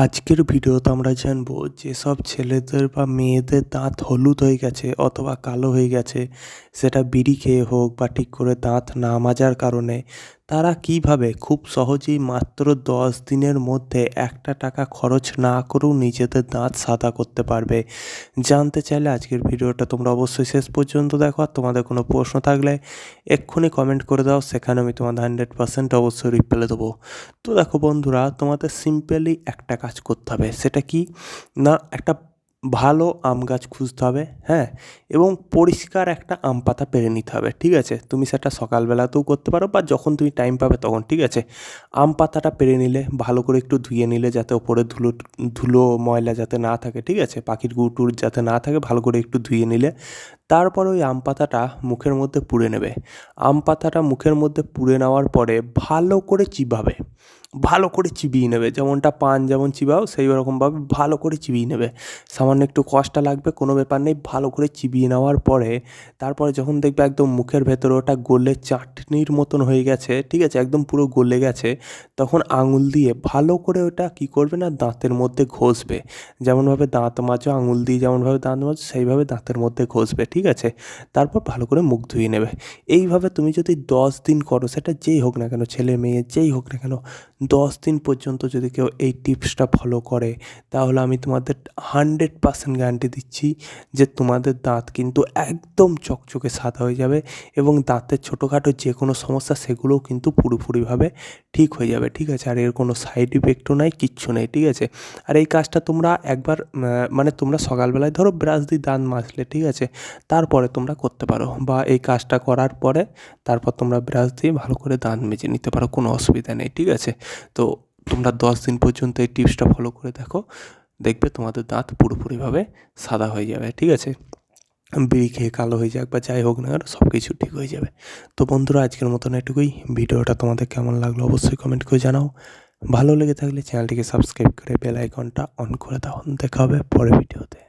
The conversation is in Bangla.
আজকের ভিডিওতে আমরা জানব যেসব ছেলেদের বা মেয়েদের দাঁত হলুদ হয়ে গেছে অথবা কালো হয়ে গেছে, সেটা বিড়ি খেয়ে হোক বা ঠিক করে দাঁত না মাজার কারণে। তারা কীভাবে খুব সহজেই মাত্র দশ দিনের মধ্যে একটা টাকা খরচ না করেও নিজেদের দাঁত সাদা করতে পারবে? জানতে চাইলে আজকের ভিডিওটা তোমরা অবশ্যই শেষ পর্যন্ত দেখো। আর তোমাদের কোনো প্রশ্ন থাকলে এক্ষুনি কমেন্ট করে দাও, সেখানে আমি তোমাদের হান্ড্রেড পার্সেন্ট অবশ্যই রিপ্লাই দেবো। তো দেখো বন্ধুরা, তোমাদের সিম্পলি একটা কাজ করতে হবে। সেটা কি? না, একটা ভালো আম গাছ খুঁজতে হবে হ্যাঁ? এবং পরিষ্কার একটা আম পাতা পেরে নিতে হবে, ঠিক আছে? তুমি সেটা সকালবেলাতেও করতে পারো বা যখন তুমি টাইম পাবে তখন, ঠিক আছে? আম পাতাটা পেরে নিলে, ভালো করে একটু ধুয়ে নিলে যাতে ওপরে ধুলো ধুলো ময়লা যাতে না থাকে, ঠিক আছে? পাখির গুটুর যাতে না থাকে, ভালো করে একটু ধুয়ে নিলে, তারপর ওই আম পাতাটা মুখের মধ্যে পুড়ে নেবে। আম পাতাটা মুখের মধ্যে পুড়ে নেওয়ার পরে ভালো করে চিবাবে। ভালো করে চিবিয়ে নেবে। যেমনটা পান যেমন চিবাও, সেই রকমভাবে ভালো করে চিবিয়ে নেবে। সামান্য একটু কষ্ট লাগবে, কোনো ব্যাপার নেই। ভালো করে চিবিয়ে নেওয়ার পরে, তারপরে যখন দেখবে একদম মুখের ভেতরে ওটা গলে চাটনির মতন হয়ে গেছে, ঠিক আছে, একদম পুরো গলে গেছে, তখন আঙুল দিয়ে ভালো করে ওটা কি করবে না, দাঁতের মধ্যে ঘষবে। যেমনভাবে দাঁত মাজো, আঙুল দিয়ে যেমনভাবে দাঁত মাজো, সেইভাবে দাঁতের মধ্যে ঘষবে, ঠিক আছে? তারপর ভালো করে মুখ ধুয়ে নেবে। এইভাবে তুমি যদি দশ দিন করো, সেটা যেই হোক না কেন, ছেলে মেয়ে যেই হোক না কেন দশ দিন পর্যন্ত যদি কেউ এই টিপসটা ফলো করে, তাহলে আমি তোমাদের হান্ড্রেড পার্সেন্ট গ্যারান্টি দিচ্ছি যে তোমাদের দাঁত কিন্তু একদম চকচকে সাদা হয়ে যাবে এবং দাঁতের ছোটোখাটো যে কোনো সমস্যা সেগুলোও কিন্তু পুরোপুরিভাবে ঠিক হয়ে যাবে, ঠিক আছে? আর এর কোনো সাইড ইফেক্টও নাই, কিচ্ছু নেই, ঠিক আছে? আর এই কাজটা তোমরা একবার মানে তোমরা সকালবেলায় ধরো ব্রাশ দিয়ে দাঁত মাজলে, ঠিক আছে? তারপরে তোমরা করতে পারো বা এই কাজটা করার পরে তারপর তোমরা ব্রাশ দিয়ে ভালো করে দাঁত মেজে নিতে পারো, কোনো অসুবিধা নেই, ঠিক আছে? তো তোমরা দশ দিন পর্যন্ত এই টিপসটা ফলো করে দেখো। দেখবে তোমাদের দাঁত পুরোপুরিভাবে সাদা হয়ে যাবে, ঠিক আছে? বিড়ি খেয়ে কালো হয়ে যাক বা যাই হোক না কেন সব কিছু ঠিক হয়ে যাবে। তো বন্ধুরা, আজকের মতন এটুকুই। ভিডিওটা তোমাদের কেমন লাগল অবশ্যই কমেন্ট করে জানাও। ভালো লেগে থাকলে চ্যানেলটিকে সাবস্ক্রাইব করে বেল আইকনটা অন করে দাও। দেখা হবে পরের ভিডিওতে।